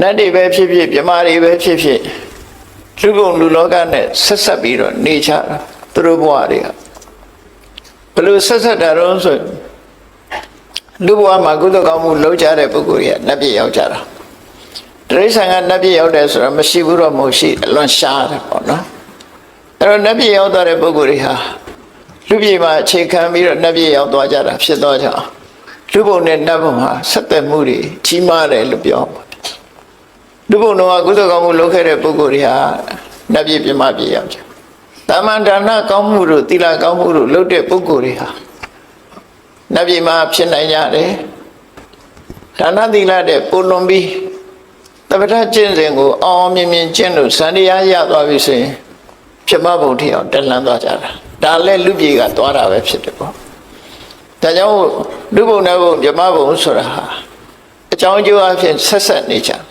နတ်တွေပဲဖြစ်ဖြစ်မြမာတွေပဲဖြစ်ဖြစ်လူကုန်လူလောကနဲ့ဆက်ဆက်ပြီးတော့နေကြတာသူတို့ဘဝတွေကဘယ်လိုဆက်ဆက်တာတော့ဆိုရင်လူဘဝမှာကုသကောင်းမှုလုပ်ကြတဲ့ပုဂ္ဂိုလ်တွေကနတ်ပြည်ရောက်ကြတာတရိษံကနတ်ပြည်ရောက်တယ်ဆိုတော့မရှိဘူးတော့မဟုတ်ရှိအလွန်ရှားတယ်ပေါ့နော်အဲ့တော့နတ်ပြည်ရောက်သွားတဲ့ပုဂ္ဂိုလ်တွေဟာလူပြည်မှာအခြေခံပြီးတော့နတ်ပြည်ရောက်သွားကြတာဖြစ်တော့ကြောင့်လူဘုံနဲ့နတ်ဘုံဟာဆက်သက်မှုတွေကြီးမားတယ်လို့ပြောမှာ လူဘုံတော်ကကုသကောင်းမှုလုပ်ခဲ့တဲ့ပုဂ္ဂိုလ်တွေဟာနတ်ပြည်ပြမပြည်ရောက်ကြ။တာမန်ဒါနကောင်းမှုတို့သီလကောင်းမှုတို့လုပ်တဲ့ပုဂ္ဂိုလ်တွေဟာနတ်ပြည်မှာဖြစ်နိုင်ကြတယ်။ဒါနသီလတဲ့ပုံလွန်ပြီးတပ္ပထကျင့်စဉ်ကိုအောင်အောင်မြင်မြင်ကျင့်လို့စံတရားရသွားပြီဆိုရင်ပြမဘုံထီအောင်တက်လန်းသွားကြတာ။ဒါလည်းလူပြည်ကသွားတာပဲဖြစ်တယ်ပေါ့။ဒါကြောင့်လူဘုံနဲ့ဘုံပြမဘုံဆိုတာဟာအကြောင်းအကျိုးအဖြစ်ဆက်ဆက်နေကြတယ်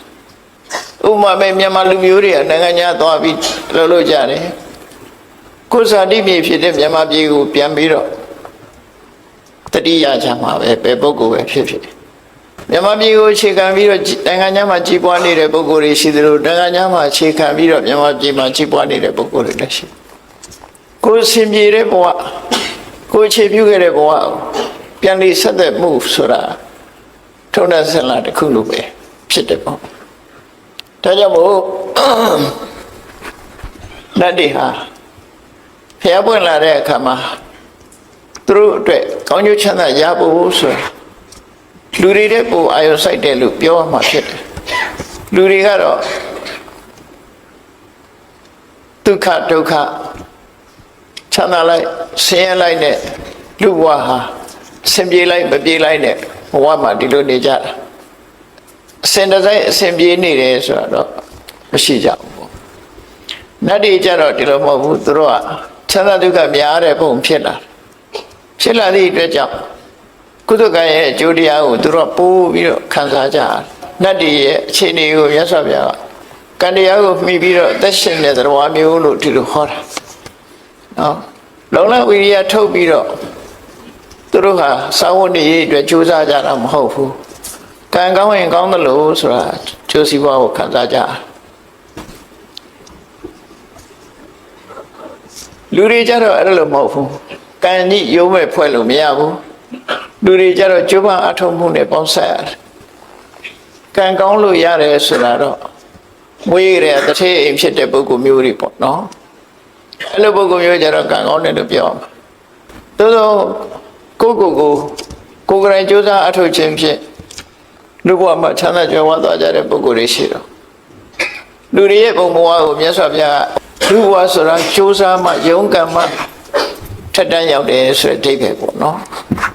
ဥပမာပဲမြန်မာလူမျိုးတွေကနိုင်ငံခြားသွားပြီးလှုပ်လို့ကြတယ်ကိုယ်စာတိမြေဖြစ်တဲ့မြန်မာပြည်ကိုပြန်ပြီးတော့တတိယချမှာပဲဘယ်ပုဂ္ဂိုလ်ပဲဖြစ်ဖြစ်မြန်မာပြည်ကိုအခြေခံပြီးတော့နိုင်ငံခြားမှာကြီးပွားနေတဲ့ပုဂ္ဂိုလ်တွေရှိသလိုနိုင်ငံခြားမှာအခြေခံပြီးတော့မြန်မာပြည်မှာကြီးပွားနေတဲ့ပုဂ္ဂိုလ်တွေလည်းရှိကိုယ်စင်ပြေတဲ့ဘဝကိုယ်အခြေပြုခဲ့တဲ့ဘဝကိုပြန်ပြီးဆက်သက်မှုဆိုတာထုံးတဲ့ဆင်လာတစ်ခုလိုပဲဖြစ်တယ်ပေါ့ ဒါကြောင့်မို့နတ်တွေဟာဖျားပွင့်လာတဲ့အခါမှာသူတို့အတွက်ကောင်းကျိုးချမ်းသာရဖို့ဆိုတာလူတွေတဲ့ပိုအာရုံစိုက်တယ်လို့ပြောရမှာဖြစ်တယ်လူတွေကတော့ဒုက္ခဒုက္ခချမ်းသာလိုက်ဆင်းရဲလိုက်နဲ့လူဘဝဟာဆင်ပြေလိုက်မပြေလိုက်နဲ့ဘဝမှာဒီလိုနေကြတာ အစင်တစိုက်အစင်ပြေးနေတယ်ဆိုတော့မရှိကြဘူးပေါ့နတ်တွေကြတော့ဒီလိုမဟုတ်ဘူးသူတို့ကချမ်းသာဒုက္ခများတဲ့ပုံဖြစ်လာတယ်ဖြစ်လာသည့်အတွက်ကြောင့်ကုသကံရဲ့အကျိုးတရားကိုသူတို့ကပိုးပြီးတော့ခံစားကြတယ်နတ်တွေရဲ့အခြေအနေကိုမြတ်စွာဘုရားကကံတရားကိုမှီပြီးတော့အသက်ရှင်တဲ့သရဝမျိုးလို့ဒီလိုဟောတာနော်လုံလဝိရိယထုတ်ပြီးတော့သူတို့ဟာစာဝတ်နေရေးအတွက်ကြိုးစားကြတာမဟုတ်ဘူး ကံကောင်းရင်ကောင်းတယ်လို့ဆိုတာကျိုးစီးပွားကိုခံစားကြလူတွေကြတော့အဲ့လိုမဟုတ်ဘူးကံကြီးရုံးမဲ့ဖွဲ့လို့မရဘူးလူတွေကြတော့ကျိုးပန်းအထုံးမှုနဲ့ပေါင်းဆက်ရတယ်ကံကောင်းလို့ရတယ်ဆိုတာတော့မွေးရတဲ့တစ်ထည့်အိမ်ဖြစ်တဲ့ပုဂ္ဂိုလ်မျိုးတွေပေါ့နော်အဲ့လိုပုဂ္ဂိုလ်မျိုးကြတော့ကံကောင်းတယ်လို့ပြောမှာသို့သောကိုယ့်ကိုယ်ကိုကိုယ်ကလေးစူးစမ်းအထောက်ခြင်းဖြင့် လူဘဝမှာချမ်းသာကြွယ်ဝသွားကြတဲ့ပုဂ္ဂိုလ်တွေရှိတော့လူတွေရဲ့ပုံဘဝကိုမြတ်စွာဘုရားကလူဘဝဆိုတာကြိုးစားမှယုံကံမှထက်တန်းရောက်တယ်ဆိုတဲ့အဓိပ္ပာယ်ပေါ့နော်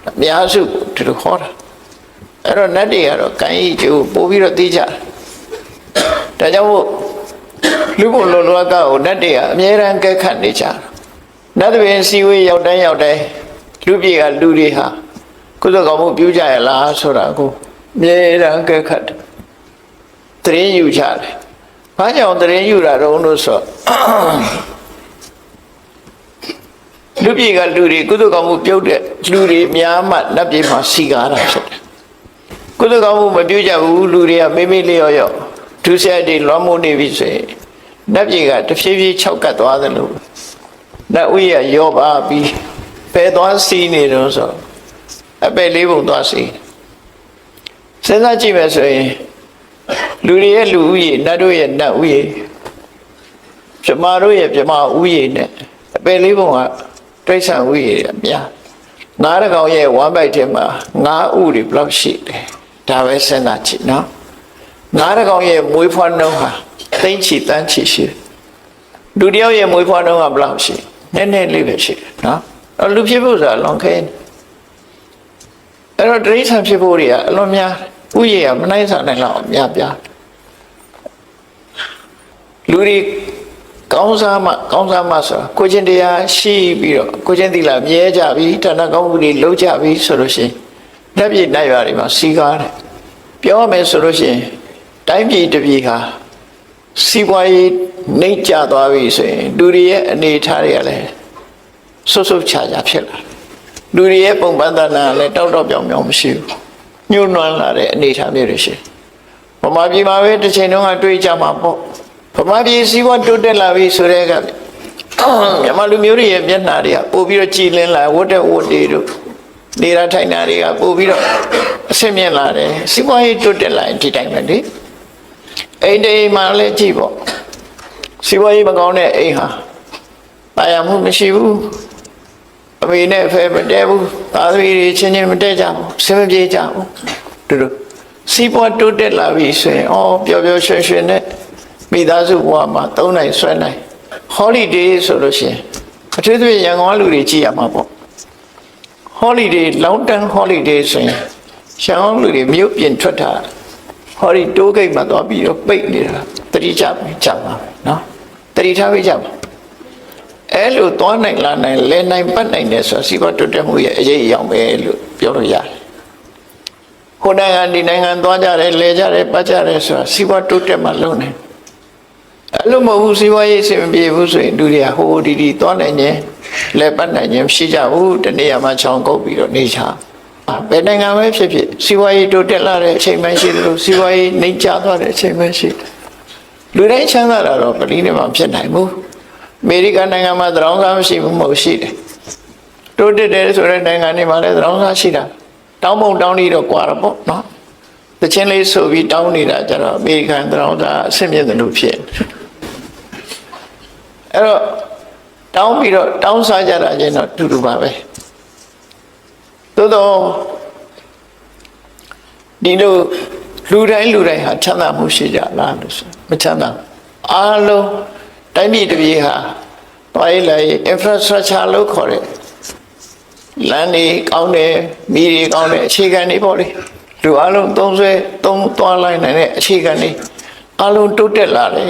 အများစုဒီလိုခေါ်တာအဲ့တော့နတ်တွေကတော့ကံဤကျိုးပို့ပြီးတော့သိကြတယ်ဒါကြောင့်မို့လူဘုံလောလောကကိုနတ်တွေကအမြဲတမ်းကဲခတ်နေကြတယ်နတ်တွေစီဝေးရောက်တိုင်းရောက်တိုင်းလူပြေကလူတွေဟာကုသကောင်မှုပြုကြရလားဆိုတာကို မြေရန်ကဲခတ်တယ်တရင်ယူကြတယ်။ဘာကြောင့်တရင်ယူတာတော့လို့ဆိုလူပြည်ကလူတွေကုသကောင်မှုပြုတ်တဲ့လူတွေများမှနတ်ပြည်မှာစီကားတာဖြစ်တယ်။ကုသကောင်မှုမပြုတ်ကြဘူးလူတွေကမိမိလျော့လျော့ဒုစရိုက်တွေလွှမ်းမိုးနေပြီဆိုရင်နတ်ပြည်ကတဖြည်းဖြည်း၆ကတ်သွားတယ်လို့နတ်ဥယျာရောပါပြီးဖယ်သွားစီးနေတော့ဆိုအပယ်လေးပုံသွားစီး စဉ်းစားကြည့်မယ်ဆိုရင်လူတွေရဲ့လူဦးရေနတ်တို့ရဲ့နတ်ဦးရေပြမတို့ရဲ့ပြမဦးရေနဲ့အပယ်လေးပုံကတိဋ္ဌာန်ဦးရေအများငါးတကောင်ရဲ့ဝမ်းပိုက်ထဲမှာငါးဥတွေဘယ်လောက်ရှိတယ်ဒါပဲစဉ်းစားကြည့်နော်ငါးတကောင်ရဲ့မွေးဖွားနှုန်းဟာသိမ့်ချီတန်းချီရှိတယ်လူတယောက်ရဲ့မွေးဖွားနှုန်းကဘယ်လောက်ရှိနည်းနည်းလေးပဲရှိတယ်နော်အဲ့လူဖြစ်ဖို့ဆိုတာလွန်ခဲနေ အဲ့တော့တိရစ္ဆာန်ဖြစ်ဖို့တွေကအလွန်များဥယျာမနိုင်စားနိုင်လောက်များပြားလူတွေကောင်းစားမှကောင်းစားမှဆိုတာကိုချင်းတရားရှိပြီးတော့ကိုချင်းသီလမြဲကြပြီဌာနကောင်းမှုတွေလုံးကြပြီဆိုလို့ရှိရင်လက်ပြည့်နိုင်ရွာတွေမှာစီကားတယ်ပြောရမယ်ဆိုလို့ရှိရင်တိုင်းပြည်တစ်ပြည်ဟာစီးပွားရေးနှိမ့်ကျသွားပြီဆိုရင်လူတွေရဲ့အနေအထားတွေကလည်းဆုတ်ဆုတ်ချာချာဖြစ်လာတယ် လူတွေရဲ့ပုံပန်းသဏ္ဍာန်ကလည်းတောက်တောက်ပြောင်ပြောင်မရှိဘူးညှို့နှွမ်းလာတဲ့အနေအထားမျိုးတွေရှိတယ်ဗမာပြည်မှာပဲတစ်ချိန်တုန်းကတွေးကြမှာပေါ့ဗမာပြည်စီးပွားတိုးတက်လာပြီဆိုတဲ့ကမြန်မာလူမျိုးတွေရဲ့မျက်နှာတွေကပို့ပြီးတော့ကြည်လင်းလာဝတ်တဲ့ဝတ်တွေတို့နေတာထိုင်တာတွေကပို့ပြီးတော့အဆင်မြင့်လာတယ်စီးပွားရေးတိုးတက်လာရင်ဒီတိုင်းပဲလေအိမ်တိမ်မှာလည်းကြည့်ပေါ့စီးပွားရေးမကောင်းတဲ့အိမ်ဟာတာယာမှုမရှိဘူး အမေနဲ့အဖေမတည့်ဘူးသားသမီးတွေချင်းချင်းမတည့်ကြဘူးဆင်မပြေကြဘူးတူတူစီးပွားတိုးတက်လာပြီဆိုရင်အော်ပျော်ပျော်ရွှင်ရွှင်နဲ့မိသားစုဘဝမှာသုံးနိုင်ဆွဲနိုင် holiday ဆိုလို့ရှိရင်အထူးသဖြင့်ရန်ကုန်ကလူတွေကြည့်ရမှာပေါ့ holiday long term holiday ဆိုရင်ရှောင်းလူတွေမြို့ပြင်ထွက်တာ holiday တိုးဂိတ်မှာသွားပြီးတော့ပိတ်နေတာတတိကြပြီကြပါမယ်နော်တတိထားပြီးကြပါ အဲ့လိုသွားနိုင်လာနိုင်လဲနိုင်ပတ်နိုင်တယ်ဆိုတာစီးပွားတိုးတက်မှုရဲ့အရေးအယောင်ပဲလို့ပြောလို့ရတယ်ဟိုနိုင်ငံဒီနိုင်ငံသွားကြတယ်လဲကြတယ်ပတ်ကြတယ်ဆိုတာစီးပွားတိုးတက်မှလုပ်နိုင်အဲ့လိုမဟုတ်ဘူးစီးပွားရေးအဆင်မပြေဘူးဆိုရင်လူတွေကဟိုဒီဒီသွားနိုင်ခြင်းလဲပတ်နိုင်ခြင်းမရှိကြဘူးတနေ့မှချောင်းကုတ်ပြီးတော့နေချဘယ်နိုင်ငံပဲဖြစ်ဖြစ်စီးပွားရေးတိုးတက်လာတဲ့အချိန်မှရှိတယ်လို့စီးပွားရေးနှိမ့်ကျသွားတဲ့အချိန်မှရှိတယ်လူတိုင်းချမ်းသာတာတော့ပလီနဲ့မှဖြစ်နိုင်ဘူး အမေရိကန်နိုင်ငံမှာသရောင်းစားမရှိဘူးမဟုတ်ရှိတယ်တိုးတက်တယ်ဆိုတဲ့နိုင်ငံတွေမှာလည်းသရောင်းစားရှိတာတောင်းပုံတောင်းနေတော့ကွာတော့ပေါ့နော်တချင်းလေးဆိုပြီးတောင်းနေတာကြတော့အမေရိကန်သရောင်းစားအဆင့်မြင့်တယ်လို့ဖြစ်နေအဲ့တော့တောင်းပြီးတော့တောင်းစားကြတာချင်းတော့တူတူပါပဲသို့တော့ဒီလိုလူတိုင်းလူတိုင်းဟာချမ်းသာမှုရှိကြလားလို့ဆိုမချမ်းသာဘူးအားလုံး တိုင်းပြည်တစ်ပြည်ဟာတွားရလိုက် infrastructure လို့ခေါ်တဲ့လမ်းတွေကောင်းတယ်မိတွေကောင်းတယ်အခြေခံတွေပေါ့လေလူအားလုံးသုံးဆွဲသုံးသွားလိုက်နိုင်တဲ့အခြေခံတွေအားလုံးတိုးတက်လာတယ်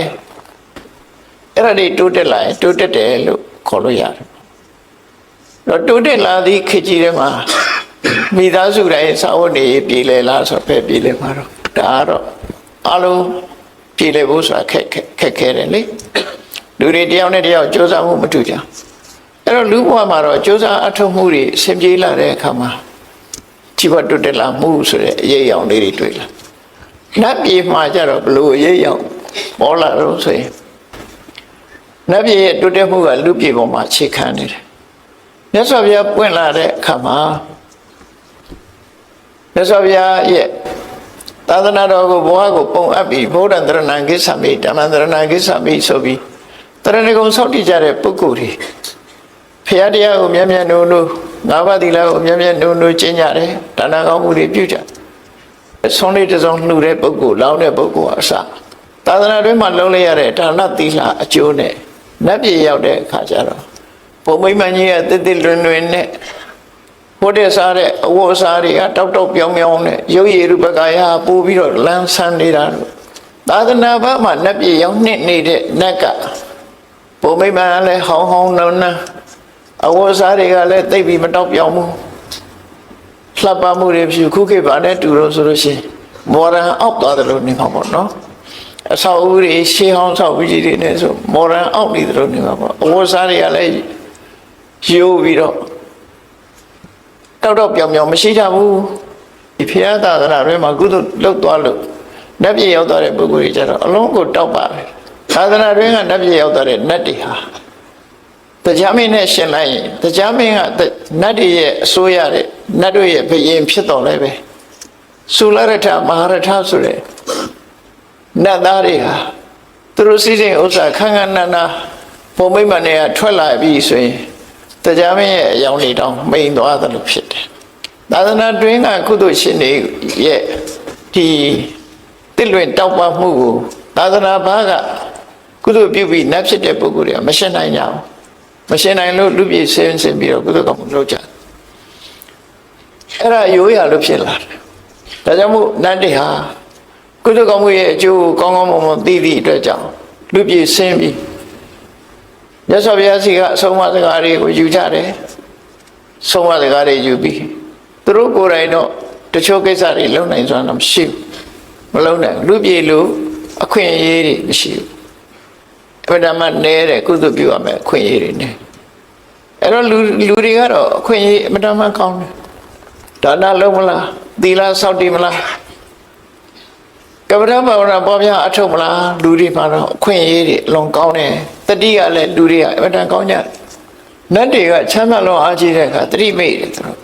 အဲ့ဒါတွေတိုးတက်လာရင်တိုးတက်တယ်လို့ခေါ်လို့ရတယ်တော့တိုးတက်လာသည့်ခေတ်ကြီးထဲမှာမိသားစုတိုင်းစာဝတ်နေပြည်လဲလားဆိုတော့ပဲပြည်လဲမှာတော့ဒါကတော့အလုံးပြည်လဲဖို့ဆိုတာခက်ခက်ခက်ခဲတယ်လေ လူတွေတယောက်နဲ့တယောက်စ조사မှုမတူကြအဲ့တော့လူဘဝမှာတော့စ조사အထောက်မှုတွေဆင်ပြေလာတဲ့အခါမှာជីဝတုတ်တက်လာမှုဆိုတဲ့အရေးအယောင်လေးတွေတွေ့လာနတ်ပြည်မှာကြတော့ဘလို့အရေးအယောင်ပေါ်လာတော့ဆိုရင်နတ်ပြည်ရဲ့တုတ်တက်မှုကလူပြည်ပေါ်မှာအခြေခံနေတယ်မြတ်စွာဘုရားပွင့်လာတဲ့အခါမှာမြတ်စွာဘုရားရဲ့သာသနာတော်ကိုဘဝကိုပုံအပ်ပြီးဗုဒ္ဓံတရဏံကိစ္ဆမိဓမ္မံတရဏံကိစ္ဆမိဆိုပြီး တရဏဂုံဆောက်တည်ကြတဲ့ပုဂ္ဂိုလ်တွေဖရာတရားကိုမြတ်မြတ်နိုးနိုးငါးပါးသီလကိုမြတ်မြတ်နိုးနိုးကျင့်ကြတယ်ဒါနကောင်းမှုတွေပြုကြဆုံးလေးတစ်စုံလှူတဲ့ပုဂ္ဂိုလ်လောင်းတဲ့ပုဂ္ဂိုလ်အစသာသနာတွင်မှာလုံးလိုက်ရတဲ့ဒါနသီလအကျိုးနဲ့နတ်ပြည်ရောက်တဲ့အခါကျတော့ဘုံမိမ့်မကြီးရဲ့တစ်တစ်လွင်လွင်နဲ့ဘုဒ္ဓစားတဲ့အဝတ်အစားတွေကတောက်တောက်ပြောင်းပြောင်းနဲ့ရုပ်ရည်ရူပကာယပို့ပြီးတော့လမ်းဆန်းနေတာလို့သာသနာ့ဘက်မှာနတ်ပြည်ရောက်နှစ်နေတဲ့နတ်က ဘုံမိမ့်မလည်းဟောင်းဟောင်းနုံနန်းအဝတ်အစားတွေကလည်းသိပ်ပြီးမတောက်ပြောင်းဘူးလှပမှုတွေဖြစ်ခုခေတ်ပါနဲ့တူလို့ဆိုလို့ရှိရင်မော်ဒန်အောက်သွားတယ်လို့နေမှာပေါ့နော်အဆောက်အဦတွေရှေးဟောင်းဆောက်ပြီးကြီးတွေနဲ့ဆိုမော်ဒန်အောက်နေတယ်လို့နေမှာပေါ့အဝတ်အစားတွေကလည်းရိုးပြီးတော့တောက်တော့ပြောင်ပြောင်မရှိကြဘူးဒီဖျားသာသနာတွေမှာကုသလောက်သွားလို့နတ်ပြည်ရောက်သွားတဲ့ပုဂ္ဂိုလ်တွေကျတော့အလုံးကိုတောက်ပါတယ် သာသနာတွင်ကနတ်ပြည်ရောက်သွားတဲ့နတ်တွေဟာတရားမင်းနဲ့ရှင်လိုက်ရင်တရားမင်းကနတ်တွေရဲ့အစိုးရတဲ့နတ်တို့ရဲ့ဘယင်ဖြစ်တော်လဲပဲသုလရထမဟာရထဆိုတဲ့နတ်သားတွေဟာသူတို့စီစဉ်ဥစ္စာခန်းခန်းနာနာပုံမိမ့်မနဲ့ကထွက်လာပြီဆိုရင်တရားမင်းရဲ့အယောင်တွေတောင်မိန်သွားသလိုဖြစ်တယ်သာသနာတွင်ကကုသိုလ်ရှင်တွေရဲ့ဒီတစ်လွင်တောက်ပမှုကိုသာသနာဘာက ကုသိုလ်ပြုပြီးနတ်ဖြစ်တဲ့ပုဂ္ဂိုလ်တွေကမရှင်းနိုင်ကြဘူးမရှင်းနိုင်လို့လူပြည်ဆင်းဆင်းပြီးတော့ကုသိုလ်ကောင်းမှုလုပ်ကြတယ်အဲ့ဒါရိုးရလို့ဖြစ်လာတယ်ဒါကြောင့်မို့နတ်တွေဟာကုသိုလ်ကောင်းမှုရဲ့အကျိုးကိုကောင်းကောင်းမွန်မွန်သိသည့်အတွက်ကြောင့်လူပြည်ဆင်းပြီးမြတ်စွာဘုရားစီကအဆုံးအမစကားတွေကိုယူကြတယ်ဆုံးမစကားတွေယူပြီးသူတို့ကိုယ်တိုင်တော့တချို့ကိစ္စတွေလုံနိုင်စွမ်းတော့မရှိဘူးမလုံနိုင်ဘူးလူပြည်လူအခွင့်အရေးတွေမရှိဘူး အမှန်တမ်းနဲတဲ့ကုသပြုရမယ်အခွင့်အရေးတွေနဲ့အဲ့တော့လူလူတွေကတော့အခွင့်အရေးအမှန်တမ်းကောင်းတယ်ဒါနလုံးမလားသီလစောင့်တည်မလားကမ္ဘာဘာဝနာပေါ်များအထုတ်မလားလူတွေမှာတော့အခွင့်အရေးတွေအလွန်ကောင်းတယ်တတိကလည်းလူတွေကအမှန်တန်ကောင်းကြတယ်နတ်တွေကချမ်းသာလုံးအားကြီးတဲ့အခါတတိမိတ်တယ်သူတို့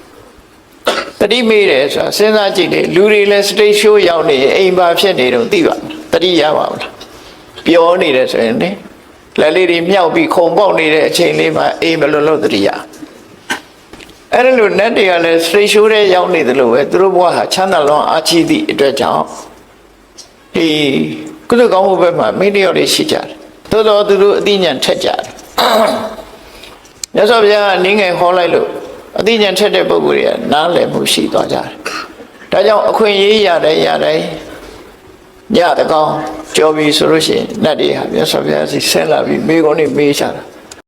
တတိမိတ်တယ်ဆိုတာစဉ်းစားကြည့်လေလူတွေလည်းစတိတ်ရှိုးရောက်နေရင်အိမ်ပါဖြစ်နေတော့သိပါမလားတတိရပါမလားပြောနေတယ်ဆိုရင်လေ လက်လေးတွေမြောက်ပြီးခုံပေါက်နေတဲ့အချိန်လေးမှာအိမ်ဘယ်လိုလုပ်တတိရအဲ့ဒါလို့နတ်တွေကလည်းစတိတ်ရှိုးတဲ့ရောက်နေတယ်လို့ပဲသူတို့ဘဝဟာချမ်းသာလုံးအားကြီးသည့်အတွက်ကြောင့်ဒီကုသကောင်းမှုဘက်မှာမိတယောက်လေးရှိကြတယ်သို့တော်သူတို့အသိဉာဏ်ထက်ကြတယ်မြတ်စွာဘုရားကနင်းငယ်ခေါ်လိုက်လို့အသိဉာဏ်ထက်တဲ့ပုဂ္ဂိုလ်တွေကနားလည်မှုရှိသွားကြတယ်ဒါကြောင့်အခွင့်အရေးရတယ်ရတယ် ညတကောင်ကြော်ပြီဆိုလို့ရှိရင်နတ်တွေဟာမြတ်စွာဘုရားစီဆင်းလာပြီးမိကုန်းနေမေးချတာ